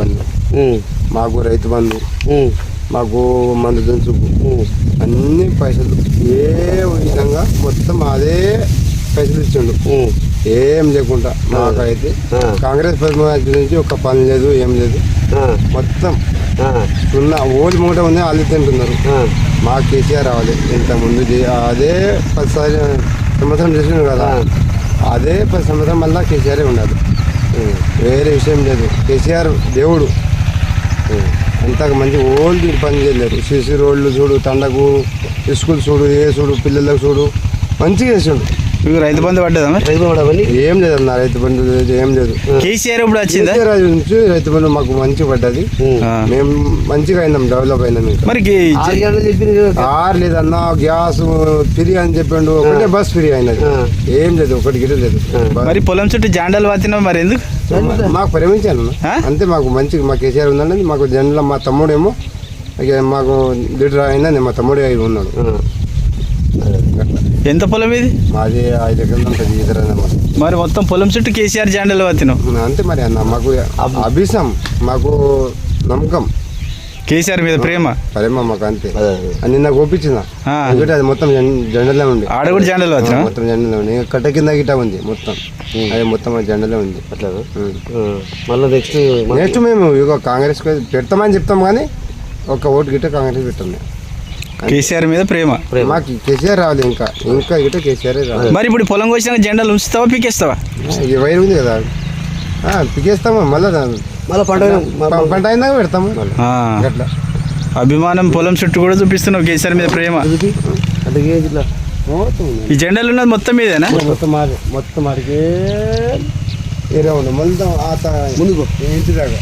పనులు ఉమ్, మాకు రైతు బంధు మాకు మందు దినుసుకు అన్ని పైసలు ఏ విధంగా మొత్తం అదే పైసలు ఇచ్చిండు. ఏం లేకుండా మాకైతే. కాంగ్రెస్ ప్రభుత్వం నుంచి ఒక పని లేదు ఏం లేదు. మొత్తం ఉన్న ఓడి మూట ఉంది వాళ్ళు తింటున్నారు. మా కేసీఆర్ రావాలి. ఇంత ముందు చే- అదే పది సంవత్సరం చేసిండు కదా. అదే పది సంవత్సరం మళ్ళీ కేసీఆర్ ఉండాలి. వేరే విషయం లేదు. కేసీఆర్ దేవుడు. అంతకు మంచి ఓల్డ్ పని చేయలేరు. సిసి రోడ్లు చూడు తండకు ఇస్కూల్ చూడు ఏ చూడు పిల్లలకు చూడు. మంచిగా చేసాడు. మీకు రైతు బంధు పడ్డదా మరి? రైతు బంధు ఏం లేదన్న రైతు బంధు ఏం లేదు. కేసీఆర్ ఇప్పుడు వచ్చిందా? కేసీఆర్ నుంచి రైతు బంధు మాకు మంచి పడ్డది. మేము. మంచిగా అయినాం డెవలప్ అయినాం మరి ఆరు లేదన్న గ్యాస్ ఫ్రీ అని చెప్పిండు. ఒకటే బస్ ఫ్రీ అయినది. ఏం లేదు ఒకటి గిట లేదు. మరి పొలం చుట్టూ జాండాలు వాతినావు మరి ఎందుకు? మాకు ప్రేమించాను? అంతే మాకు మంచి మా కేసీఆర్ ఉందండి మాకు జనరల్ మా తమ్ముడేమో ఇక మాకు లీడర్ అయినా నేను మా తమ్ముడే అయి ఉన్నాడు. ఎంత పొలం ఇది? మాది ఐదు ఎకరాలు ఉంటుంది మరి మొత్తం పొలం చుట్టూ కేసీఆర్ జాండాలు వాతినావు అంతే మరి అన్న మాకు అభిసం మాకు నమ్మకం. కేసీఆర్ మీద ప్రేమ? ప్రేమ మాకు అంతే. నిన్న. ఎందుకంటే అది మొత్తం జెండాలో ఉంది. ఆడ కూడా జాండాలు మొత్తం జెండాలో ఉంది. కట్ట కింద గిట్ట ఉంది మొత్తం. అది మొత్తం జెండాలో ఉంది. అట్లా. మళ్ళీ నెక్స్ట్ నెక్స్ట్ మేము ఇక కాంగ్రెస్ పెడతామని చెప్తాం కానీ ఒక ఓటు గిట్ట కాంగ్రెస్ పెట్టాం. కేసీఆర్ మీద ప్రేమ. మాకు కేసీఆర్ రావాలి ఇంకా. ఇంకా గిట్ట కేసీఆర్ రావాలి. మరి ఇప్పుడు పొలం కోసినాక జెండాలు ఉంచుతావా పీకేస్తావా? ఈ వైర్ ఉంది కదా. ఆ, పికేస్తాము మళ్ళీ మళ్ళీ పంట పంట అయినాక పెడతాము. ఆ. అట్లా అభిమానం పొలం చుట్టూ కూడా చూపిస్తున్నావు కేసీఆర్ మీద ప్రేమ. ఈ జెండాలు ఉన్నది మొత్తం మీదేనా? మొత్తం మాది మొత్తం మాడికే ఉంది మొత్తం ఆత ముందుకు. ఇంటి దాకా?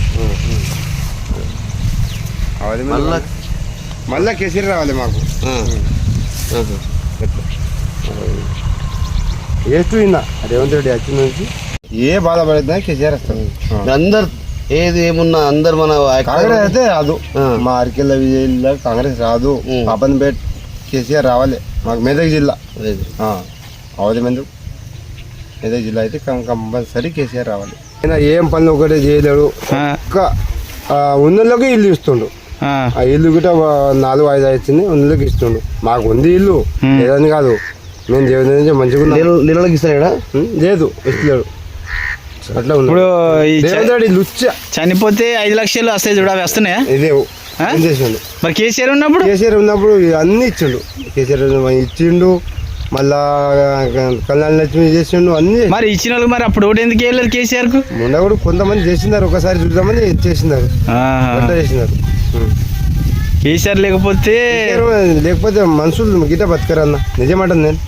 మళ్ళా మళ్ళా కేసీఆర్ రావాలి మాకు. విన్నా రేవంత్ రెడ్డి వచ్చిన నుంచి. ఏ బాధపడుతున్నా కేసీఆర్ వస్తాడు. అందరు ఏది ఏమున్నా అందరు మన కాంగ్రెస్ అయితే రాదు. మా అరకెళ్ళ విజయలో కాంగ్రెస్ రాదు. ఉం. పాపన్పేట్ కేసీఆర్ రావాలి. మాకు మెదక్ జిల్లా. అవధి మంది మెదక్ జిల్లా అయితే కం- కంపల్సరీ కేసీఆర్ రావాలి. ఏం పనులు ఒకటే చేయలేడు. ఆ. ఒక్క ఉన్నోళ్ళకి ఇల్లు ఇస్తుండు. ఆ. ఇల్లు గిట్ట నాలుగు ఐదు వచ్చింది ఉన్నోళ్ళకి ఇస్తుండు మాకు ఉంది ఇల్లు. లేదని కాదు. మేము దేవుని నుంచి మంచిగా నీళ్ళకి ఇస్తాడా? లేదు ఇస్తలేడు. అట్లా ఇప్పుడు చనిపోతే ఐదు లక్షలు వస్తాయి చూడ అవి వస్తున్నాయా? చేసిండు? మరి కేసీఆర్ ఉన్నప్పుడు? కేసీఆర్ ఉన్నప్పుడు అన్ని ఇచ్చిండు. కేసీఆర్ ఇచ్చిండు. మళ్ళా కళ్యాణ లక్ష్మి చేసిండు అన్ని. మరి ఇచ్చిన వాళ్ళకి మరి అప్పుడు ఒకటి ఎందుకు వెళ్ళారు కేసీఆర్కు మొన్న కూడా కొంతమంది చేసినారు ఒకసారి చూద్దామని చేసినారు. చేసినారు. కేసీఆర్ లేకపోతే లేకపోతే మనుషులు గిట్ట బతకరన్న. నిజమంటాను నేను.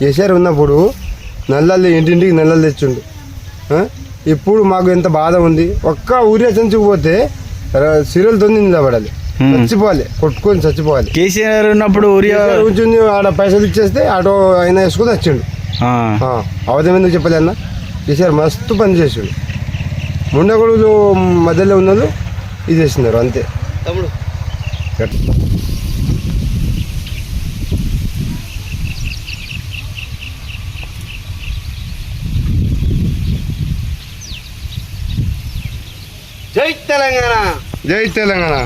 కేసీఆర్ ఉన్నప్పుడు నల్లలు ఇంటింటికి నల్లలు తెచ్చిండు? ఇప్పుడు మాకు ఎంత బాధ ఉంది. ఒక్క ఊరి నుంచి పోతే సీరియల్తో నిలబడాలి. చచ్చిపోవాలి. కొట్టుకొని చచ్చిపోవాలి. కేసీఆర్ ఉన్నప్పుడు కూర్చుని ఆడ పైసలు ఇచ్చేస్తే ఆటో ఆయన వేసుకొని వచ్చిండు. అవధం ఎందుకు చెప్పలే అన్న కేసీఆర్ మస్తు పని చేసిండు. ముండగొడుగులు మధ్యలో ఉన్నోళ్ళు ఇది చేస్తున్నారు అంతే. తమ్ముడు. జై తెలంగాణ. జై తెలంగాణ.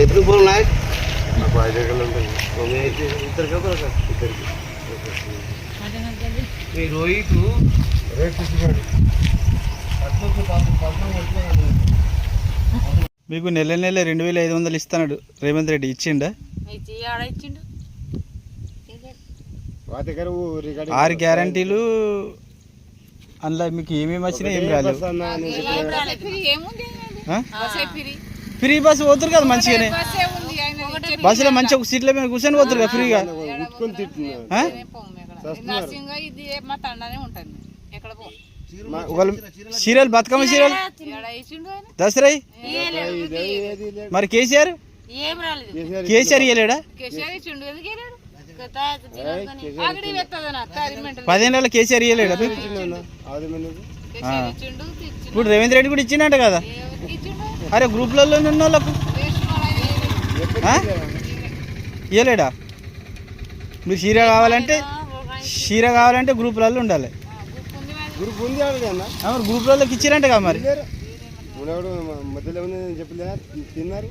ఎత్తుకు పోను రోహిత్ మీకు నెల నెల రెండు వేల ఐదు వందలు ఇస్తున్నాడు రేవంత్ రెడ్డి. ఇచ్చిండా? ఆరు గ్యారంటీలు అందులో మీకు ఏమేమి వచ్చినాయి ఏం రాలేదు. ఫ్రీ ఏముంది ఆ? బస్సే ఫ్రీ. ఫ్రీ బస్సు పోతురు కదా మంచిగానే. బస్సులో మంచిగా ఒక సీట్ల మీద కూర్చొని పోతురు కదా ఫ్రీగా? ఒకళ్ళు సీరియల్ బతుకమ్మ సీరియల్? దసరా. మరి కేసీఆర్? కేసీఆర్ ఇయ్యలేడా? కేసీఆర్ ఇచ్చిండు ఎందుకు వెళ్ళాడు అగడి వెత్తదన మెంటల్ పదిహేను కేసీఆర్ ఇయ్యలేడా? ఇప్పుడు రేవంత్ రెడ్డి కూడా ఇచ్చిండట కదా? అరే గ్రూప్లలో ఉన్న వాళ్ళకు ఇయ్యలేడా? మీరు చీర కావాలంటే చీర కావాలంటే గ్రూపులలో ఉండాలి. గురుపు ఉంది మరి. గ్రూపులలోకి ఇచ్చిరంట కదా మరి. మధ్యలో ఉంది నేను చెప్పలేదా? తిన్నారు.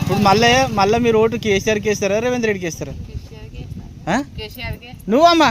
ఇప్పుడు మళ్ళీ మళ్ళీ మీరు ఓటు కేసీఆర్కి వేస్తారా రేవంత్ రెడ్డికి వేస్తారా? నువ్వమ్మా?